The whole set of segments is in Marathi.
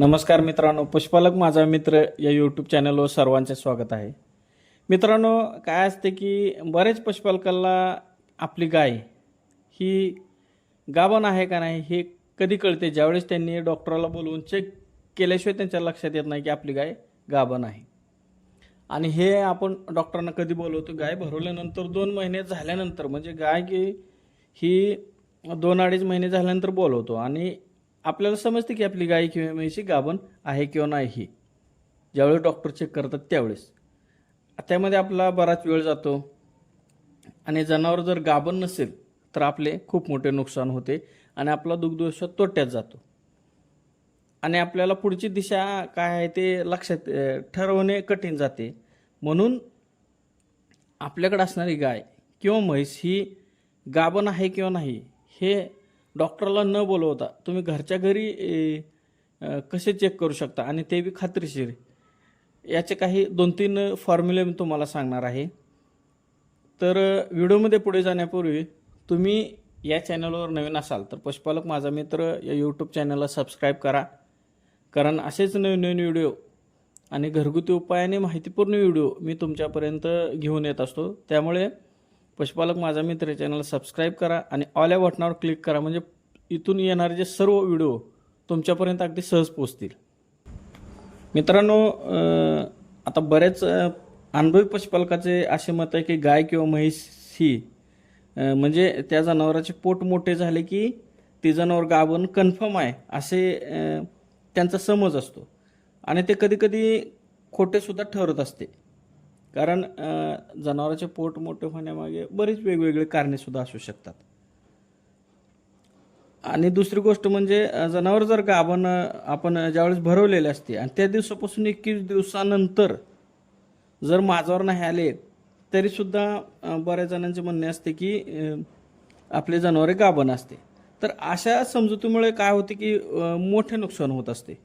नमस्कार मित्रांनो पुष्पालक माझा मित्र या यूट्यूब चॅनलवर सर्वांचे स्वागत आहे. मित्रांनो काय असते की बरेच पशुपालकाला आपली गाय ही गाभण आहे का नाही हे कधी कळते? ज्यावेळेस त्यांनी डॉक्टरला बोलवून चेक केल्याशिवाय त्यांच्या लक्षात येत नाही की आपली गाय गाभण आहे. आणि हे आपण डॉक्टरांना कधी बोलवतो? गाय भरवल्यानंतर दोन महिने झाल्यानंतर म्हणजे गाय की ही दोन अडीच महिने झाल्यानंतर बोलवतो. आणि आपल्याला समजते की आपली गाय किंवा म्हैशी गाभण आहे किंवा नाही. ही ज्यावेळेस डॉक्टर चेक करतात त्यावेळेस. त्यामध्ये आपला बराच वेळ जातो. आणि जनावर जर गाभण नसेल तर आपले खूप मोठे नुकसान होते आणि आपला दुग्धव्यवसाय तोट्यात जातो. आणि आपल्याला पुढची दिशा काय आहे ते लक्षात ठरवणे कठीण जाते. म्हणून आपल्याकडे असणारी गाय किंवा म्हैस ही गाभण आहे किंवा नाही हे डॉक्टरला न बोलवता तुम्ही घरच्या घरी कसे चेक करू शकता? आणि ते बी खात्रीशीर. याचे काही दोन तीन फॉर्म्युले मी तुम्हाला सांगणार आहे. तर व्हिडिओमध्ये पुढे जाण्यापूर्वी तुम्ही या चॅनलवर नवीन असाल तर पशुपालक माझा मित्र या यूट्यूब चॅनलला सबस्क्राईब करा. कारण असेच नवीन नवीन व्हिडिओ आणि घरगुती उपायाने माहितीपूर्ण व्हिडिओ मी तुमच्यापर्यंत घेऊन येत असतो. त्यामुळे पशुपालक माझा मित्र चॅनलला सबस्क्राईब करा आणि ऑल या बटनावर क्लिक करा. म्हणजे इथून येणारे जे सर्व व्हिडिओ तुमच्यापर्यंत अगदी सहज पोचतील मित्रांनो आता बरेच अनुभवी पशुपालकाचे असे मत आहे की गाय किंवा म्हैस ही म्हणजे त्या जनावराचे पोट मोठे झाले की ते जनावर गाभण कन्फर्म आहे असे त्यांचा समज असतो. आणि ते कधीकधी खोटेसुद्धा ठरत असते. कारण जनावराचे पोट मोठे होण्यामागे बरीच वेगवेगळे कारणेसुद्धा असू शकतात. आणि दुसरी गोष्ट म्हणजे जनावर जर गाभण आपण आपण ज्यावेळेस भरवलेले असते आणि त्या दिवसापासून एकवीस दिवसानंतर जर माझावर नाही आले तरीसुद्धा बऱ्याच जणांचे म्हणणे असते की आपले जनावरे गाभण असते. तर अशा समजुतीमुळे काय होते की मोठे नुकसान होत असते.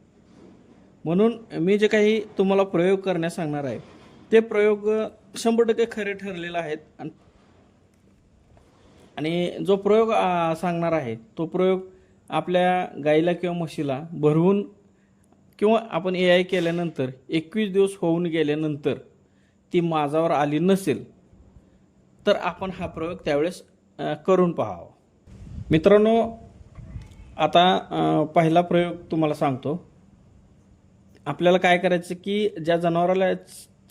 म्हणून मी जे काही तुम्हाला प्रयोग करण्यास सांगणार आहे ते प्रयोग शंभर टक्के खरे ठरलेले आहेत. आणि जो प्रयोग सांगणार आहे तो प्रयोग आपल्या गाईला किंवा म्हशीला भरवून किंवा आपण ए आय केल्यानंतर एकवीस दिवस होऊन गेल्यानंतर ती माझावर आली नसेल तर आपण हा प्रयोग त्यावेळेस करून पाहावा. मित्रांनो आता पहिला प्रयोग तुम्हाला सांगतो. आपल्याला काय करायचं की ज्या जनावराला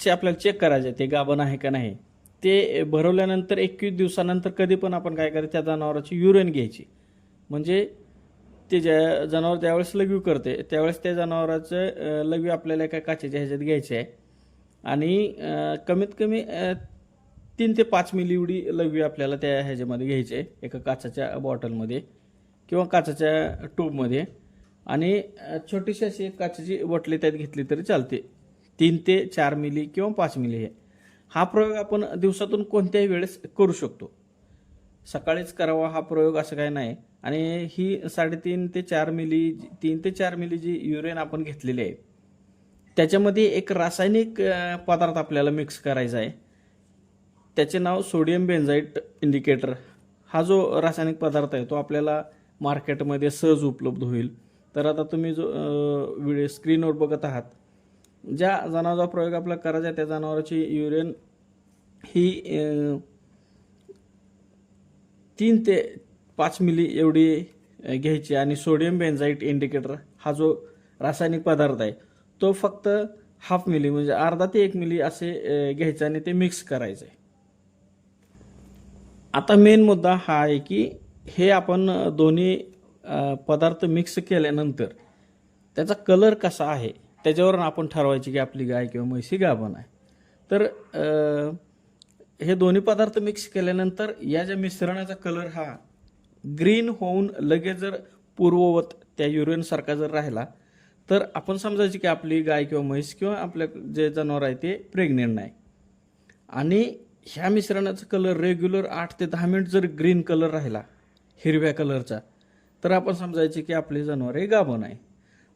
चे आपल्याला चेक करायचे ते गाभण आहे का नाही. ते भरवल्यानंतर एकवीस दिवसानंतर कधी पण आपण काय करायचं त्या जनावराची युरेन घ्यायची. म्हणजे ते ज्या जनावर ज्यावेळेस लघवी करते त्यावेळेस त्या जनावराचं लघवी आपल्याला एका काचेच्या ह्याच्यात घ्यायची आहे आणि कमीत कमी तीन ते पाच मिली एवढी लघवी आपल्याला त्या ह्याच्यामध्ये घ्यायची आहे एका काचाच्या बॉटलमध्ये किंवा काचाच्या ट्यूबमध्ये आणि छोटीशी अशी एक काचेची बॉटली त्यात घेतली तरी चालते. तीन ते चार मिली किंवा पाच मिली हे. हा प्रयोग आपण दिवसातून कोणत्याही वेळेस करू शकतो. सकाळीच करावा हा प्रयोग असं काही नाही. आणि ही साडेतीन ते चार मिली तीन ते चार मिली जी युरेन आपण घेतलेली आहे त्याच्यामध्ये एक रासायनिक पदार्थ आपल्याला मिक्स करायचा आहे. त्याचे नाव सोडियम बेन्झाईट इंडिकेटर. हा जो रासायनिक पदार्थ आहे तो आपल्याला मार्केटमध्ये सहज उपलब्ध होईल. तर आता तुम्ही जो व्हिडिओ स्क्रीनवर बघत आहात ज्या जनावराचा प्रयोग आपल्याला करायचा आहे त्या जनावराची युरिन ही तीन ते पाच मिली एवढी घ्यायची. आणि सोडियम बेन्झाईट इंडिकेटर हा जो रासायनिक पदार्थ आहे तो फक्त हाफ मिली म्हणजे अर्धा ते एक मिली असे घ्यायचं आणि ते मिक्स करायचं. आहे आता मेन मुद्दा हा आहे की हे आपण दोन्ही पदार्थ मिक्स केल्यानंतर त्याचा कलर कसा आहे? त्याच्यावरून आपण ठरवायची की आपली गाय किंवा म्हैसी गाभण आहे. तर हे दोन्ही पदार्थ मिक्स केल्यानंतर या ज्या मिश्रणाचा कलर हा ग्रीन होऊन लगेच जर पूर्ववत त्या युरिनसारखा जर राहिला तर आपण समजायची की आपली गाय किंवा म्हैस किंवा आपल्या जे जनावर आहे ते प्रेग्नेंट नाही. आणि ह्या मिश्रणाचा कलर रेग्युलर आठ ते दहा मिनिट जर ग्रीन कलर राहिला हिरव्या कलरचा तर आपण समजायचे की आपले जनावर हे गाभण आहे.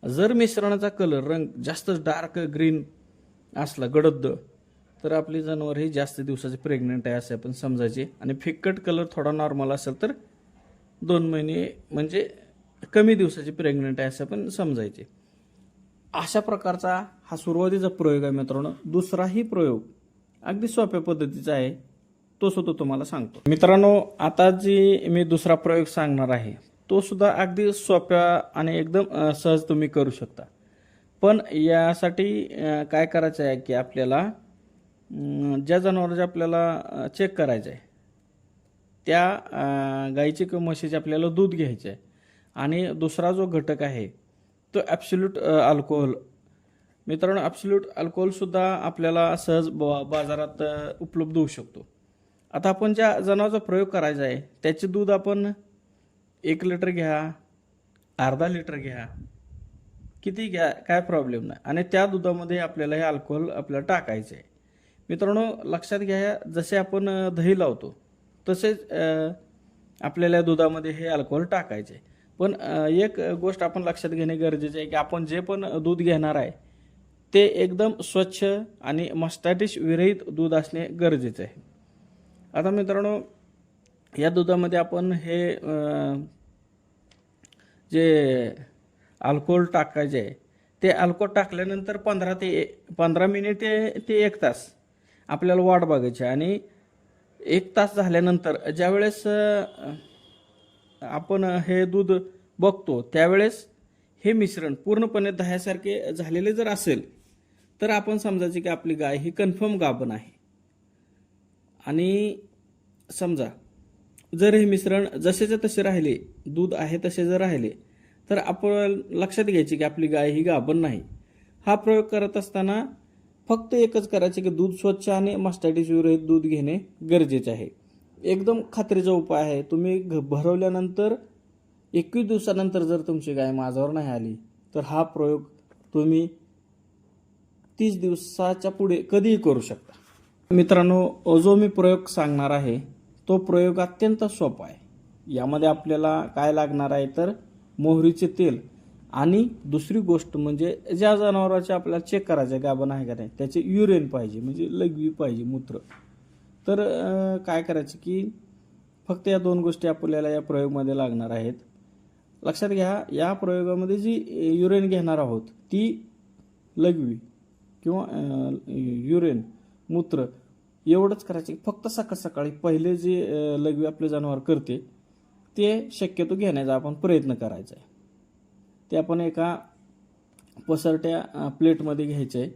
जर मिश्रणाचा कलर रंग जास्त डार्क ग्रीन असला गडद तर आपली जनावर ही जास्त दिवसाचे प्रेग्नंट आहे असे आपण समजायचे. आणि फिक्कट कलर थोडा नॉर्मल असेल तर दोन महिने म्हणजे कमी दिवसाची प्रेग्नंट आहे असं पण समजायचे. अशा प्रकारचा हा सुरुवातीचा प्रयोग आहे मित्रांनो. दुसराही प्रयोग अगदी सोप्या पद्धतीचा आहे. तो सुद्धा तुम्हाला सांगतो. मित्रांनो आता जी मी दुसरा प्रयोग सांगणार आहे तो सुद्धा अगदी सोप्या आणि एकदम सहज तुम्ही करू शकता. पण यासाठी काय करायचं आहे की आपल्याला ज्या जनावरांचे आपल्याला चेक करायचं आहे त्या गाईचे किंवा म्हशीचे आपल्याला दूध घ्यायचे आहे आणि दुसरा जो घटक आहे तो ॲब्सोल्यूट अल्कोहोल मित्रांनो ॲब्सोल्यूट अल्कोहोलसुद्धा आपल्याला सहज ब बाजारात उपलब्ध होऊ शकतो. आता आपण ज्या जनावरचा प्रयोग करायचा आहे त्याचे दूध आपण एक लिटर घ्या अर्धा लिटर घ्या किती घ्या काय प्रॉब्लेम नाही. आणि त्या दुधामध्ये आपल्याला हे अल्कोहोल आपल्याला टाकायचं आहे. मित्रांनो लक्षात घ्या जसे आपण दही लावतो तसेच आपल्याला या दुधामध्ये हे अल्कोहोल टाकायचे आहे. पण एक गोष्ट आपण लक्षात घेणे गरजेचे आहे की आपण जे पण दूध घेणार आहे ते एकदम स्वच्छ आणि मस्टॅटिश विरहित दूध असणे गरजेचे आहे. आता मित्रांनो या दुधामध्ये आपण हे जे अल्कोहोल टाकायचे आहे ते अल्कोहोल टाकल्यानंतर पंधरा ते पंधरा मिनिटे ते एक तास आपल्याला वाट बघायची आहे. आणि एक तास झाल्यानंतर ज्यावेळेस आपण हे दूध बघतो त्यावेळेस हे मिश्रण पूर्णपणे दह्यासारखे झालेले जर असेल तर आपण समजायचे की आपली गाय ही कन्फर्म गाभण आहे आणि समजा जर हे मिश्रण जसेचे तसे राहिले दूध आहे तसे जर राहिले तर आपण लक्षात घ्यायचे की आपली गाय ही गाभण नाही. हा प्रयोग करत असताना फक्त एकच करायचे की दूध स्वच्छ आणि मस्टॅटिस विरहित दूध घेणे गरजेचे आहे. एकदम खात्रीचा उपाय आहे. तुम्ही घ- भरवल्यानंतर एकवीस दिवसानंतर जर तुमची गाय माझ्यावर नाही आली तर हा प्रयोग तुम्ही तीस दिवसाच्या पुढे कधीही करू शकता. मित्रांनो जो मी प्रयोग सांगणार आहे. तो प्रयोग अत्यंत सोपा आहे. यामध्ये आपल्याला काय लागणार आहे तर मोहरीचे तेल आणि दुसरी गोष्ट म्हणजे ज्या जनावराचे आपल्याला चेक करायचे गाभण आहे का नाही त्याचे युरेन पाहिजे म्हणजे लघवी पाहिजे मूत्र. तर काय करायचं की फक्त या दोन गोष्टी आपल्याला या प्रयोगमध्ये लागणार आहेत. लक्षात घ्या या प्रयोगामध्ये जी युरेन घेणार आहोत ती लघवी किंवा युरेन मूत्र एवढंच करायचं. फक्त सकाळ सकाळी पहिले जे लघवी आपले जनावर करते ते शक्यतो घेण्याचा आपण प्रयत्न करायचा आहे. ते आपण एका पसरट्या प्लेटमध्ये घ्यायचं आहे.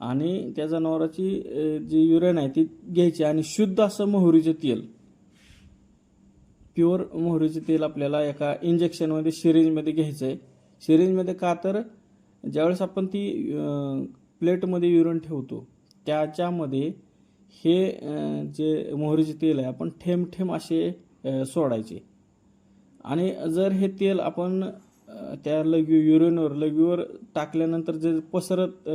आणि त्या जनावराची जी युरेन आहे ती घ्यायची. आणि शुद्ध असं मोहरीचे तेल प्युअर मोहरीचे तेल आपल्याला एका इंजेक्शनमध्ये सिरिंजमध्ये घ्यायचं आहे. सिरिंजमध्ये का तर ज्यावेळेस आपण ती प्लेटमध्ये युरन ठेवतो त्याच्यामध्ये हे जे मोहरीचे तेल आहे आपण ठेम ठेम असे सोडायचे. आणि जर हे तेल आपण त्या लघवी युरिनवर लघवीवर टाकल्यानंतर जे पसरत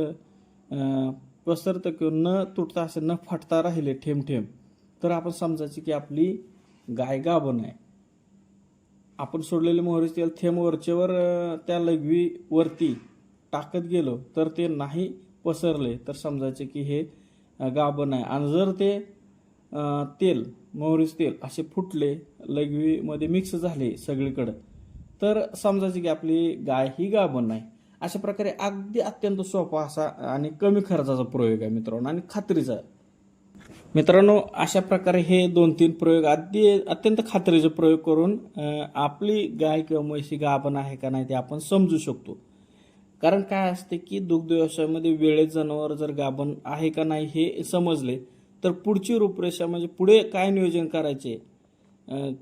पसरतं किंवा न तुटता असे न फाटता राहिले ठेम ठेम तर आपण समजायचे की आपली गाय गाभण आहे. आपण सोडलेले मोहरीचे तेल थेंब वरचेवर त्या लघवीवरती टाकत गेलो तर ते नाही पसरले तर समजायचे की हे गाभण आहे. आणि जर ते तेल मोहरीच तेल असे फुटले लघवीमध्ये मिक्स झाले सगळीकडं तर समजायचे की आपली गाय ही गाभण नाही. अशा प्रकारे अगदी अत्यंत सोपा असा आणि कमी खर्चाचा प्रयोग आहे मित्रांनो आणि खात्रीचा. मित्रांनो अशा प्रकारे हे दोन तीन प्रयोग अगदी अत्यंत खात्रीचे प्रयोग करून आपली गाय किंवा म्हशी गाभण आहे का नाही ते आपण समजू शकतो. कारण काय असते की दुग्ध व्यवसायामध्ये वेळेत जनावर जर गाभण आहे का नाही हे समजले तर पुढची रूपरेषा म्हणजे पुढे काय नियोजन करायचे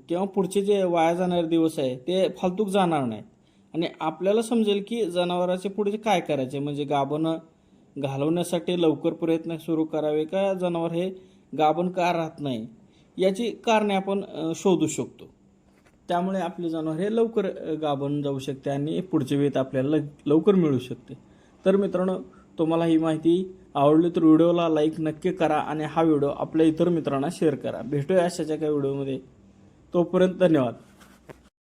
किंवा पुढचे जे वाया जाणारे दिवस आहे ते फालतूक जाणार नाही आणि आपल्याला समजेल की जनावराचे पुढे काय करायचे म्हणजे गाभण घालवण्यासाठी लवकर प्रयत्न सुरू करावे का जनावर हे गाभण का राहत नाही याची कारणे आपण शोधू शकतो. त्यामुळे आपले जनावर हे लवकर गाबून जाऊ शकते आणि पुढच्या वेत आपल्याला लवकर मिळू शकते. तर मित्रांनो तुम्हाला ही माहिती आवडली तर व्हिडिओला लाईक नक्की करा आणि हा व्हिडिओ आपल्या इतर मित्रांना शेअर करा. भेटूया अशाच्या काही व्हिडिओमध्ये. तोपर्यंत धन्यवाद.